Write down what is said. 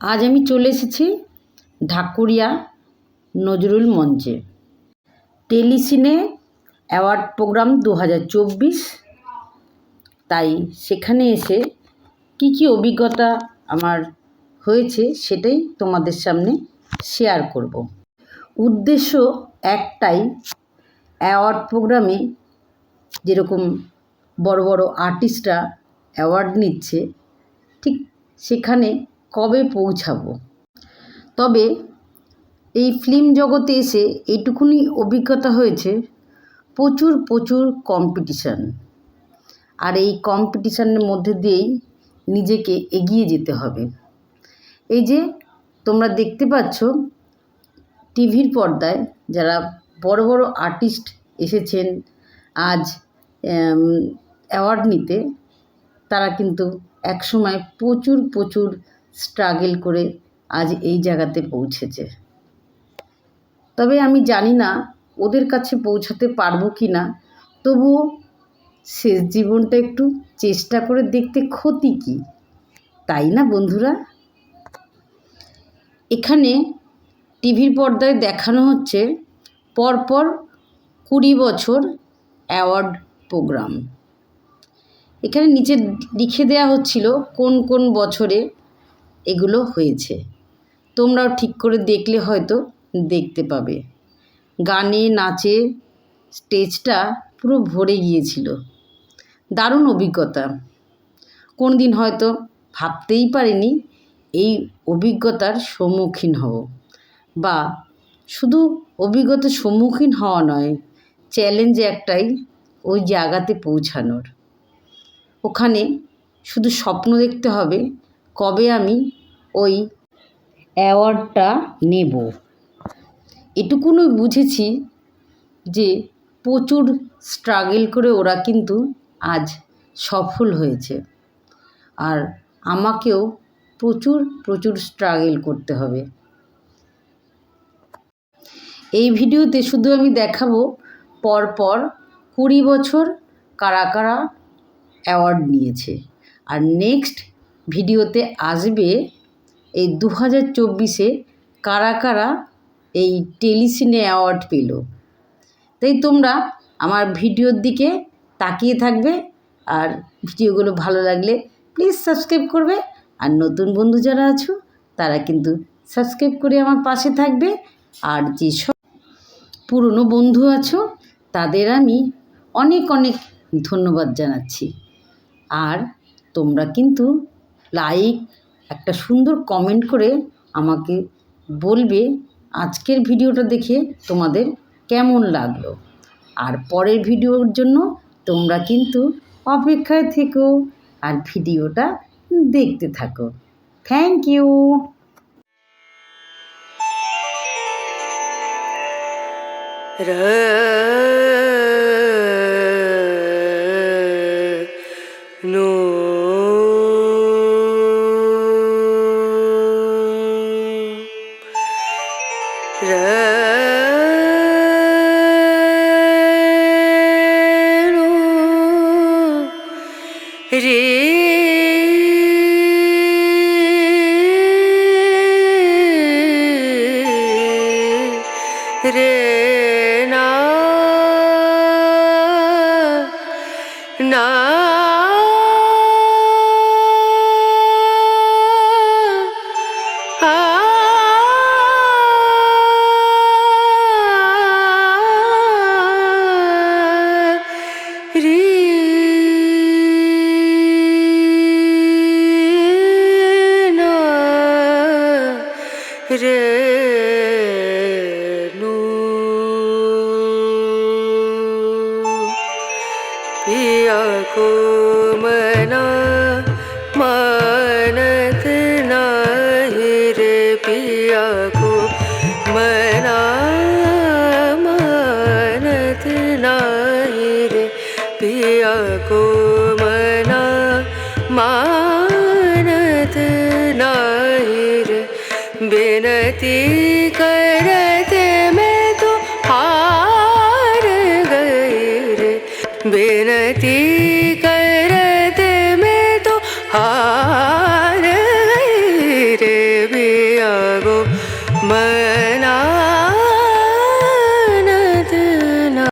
আজ আমি চলে এসেছি ঢাকুরিয়া নজরুল মঞ্চে। টেলিসিনে অ্যাওয়ার্ড প্রোগ্রাম দু হাজার চব্বিশ। তাই সেখানে এসে কী কী অভিজ্ঞতা আমার হয়েছে সেটাই তোমাদের সামনে শেয়ার করব। উদ্দেশ্য একটাই, অ্যাওয়ার্ড প্রোগ্রামে যেরকম বড় বড় আর্টিস্টরা অ্যাওয়ার্ড নিচ্ছে, ঠিক সেখানে কবে পৌঁছাবো? তবে এই ফিল্ম জগতে এসে এইটুকুনি অভিজ্ঞতা হয়েছে, প্রচুর প্রচুর কম্পিটিশান আর এই কম্পিটিশানের মধ্যে দিয়েই নিজেকে এগিয়ে যেতে হবে। এই যে তোমরা দেখতে পাচ্ছ টিভির পর্দায় যারা বড় বড় আর্টিস্ট এসেছেন আজ অ্যাওয়ার্ড নিতে, তারা কিন্তু একসময় প্রচুর প্রচুর স্ট্রাগল করে আজ এই জায়গাতে পৌঁছেছে। তবে আমি জানি না ওদের কাছে পৌঁছাতে পারব কি না, তবুও শেষ জীবনটা একটু চেষ্টা করে দেখতে ক্ষতি কি, তাই না বন্ধুরা? এখানে টিভির পর্দায় দেখানো হচ্ছে পরপর কুড়ি বছর অ্যাওয়ার্ড প্রোগ্রাম। এখানে নিচে লিখে দেওয়া হচ্ছিল কোন কোন বছরে এগুলো হয়েছে। তোমরাও ঠিক করে দেখলে হয়তো দেখতে পাবে। গানে, নাচে স্টেজটা পুরো ভরে গিয়েছিল। দারুণ অভিজ্ঞতা। কোন দিন হয়তো ভাবতেই পারিনি এই অভিজ্ঞতার সম্মুখীন হব। বা শুধু অভিজ্ঞতার সম্মুখীন হওয়া নয়, চ্যালেঞ্জ একটাই ওই জায়গাতে পৌঁছানোর। ওখানে শুধু স্বপ্ন দেখতে হবে কবে আমি ওই অ্যাওয়ার্ডটা নেব? এটুকুনই বুঝেছি যে প্রচুর স্ট্রাগল করে ওরা কিন্তু আজ সফল হয়েছে। আর আমাকেও প্রচুর প্রচুর স্ট্রাগল করতে হবে। এই ভিডিওতে শুধু আমি দেখাবো পরপর কুড়ি বছর কারা কারা অ্যাওয়ার্ড নিয়েছে। আর নেক্সট ভিডিওতে আসবে এই দু হাজার চব্বিশে কারা কারা এই টেলিসিনে অ্যাওয়ার্ড পেল। তাই তোমরা আমার ভিডিওর দিকে তাকিয়ে থাকবে আর ভিডিওগুলো ভালো লাগলে প্লিজ সাবস্ক্রাইব করবে। আর নতুন বন্ধু যারা আছো, তারা কিন্তু সাবস্ক্রাইব করে আমার পাশে থাকবে। আর যেসব পুরনো বন্ধু আছো, তাদের আমি অনেক অনেক ধন্যবাদ জানাচ্ছি। আর তোমরা কিন্তু লাইক একটা সুন্দর কমেন্ট করে আমাকে বলবে আজকের ভিডিওটা দেখে তোমাদের কেমন লাগল। আর পরের ভিডিওর জন্য তোমরা কিন্তু অপেক্ষায় থেকো আর ভিডিওটা দেখতে থাকো। থ্যাংক ইউ নো রে को मना, मानत नाही रे पिया को मना, मानत नाही रे पिया को मना, मानत नाही रे। बिनती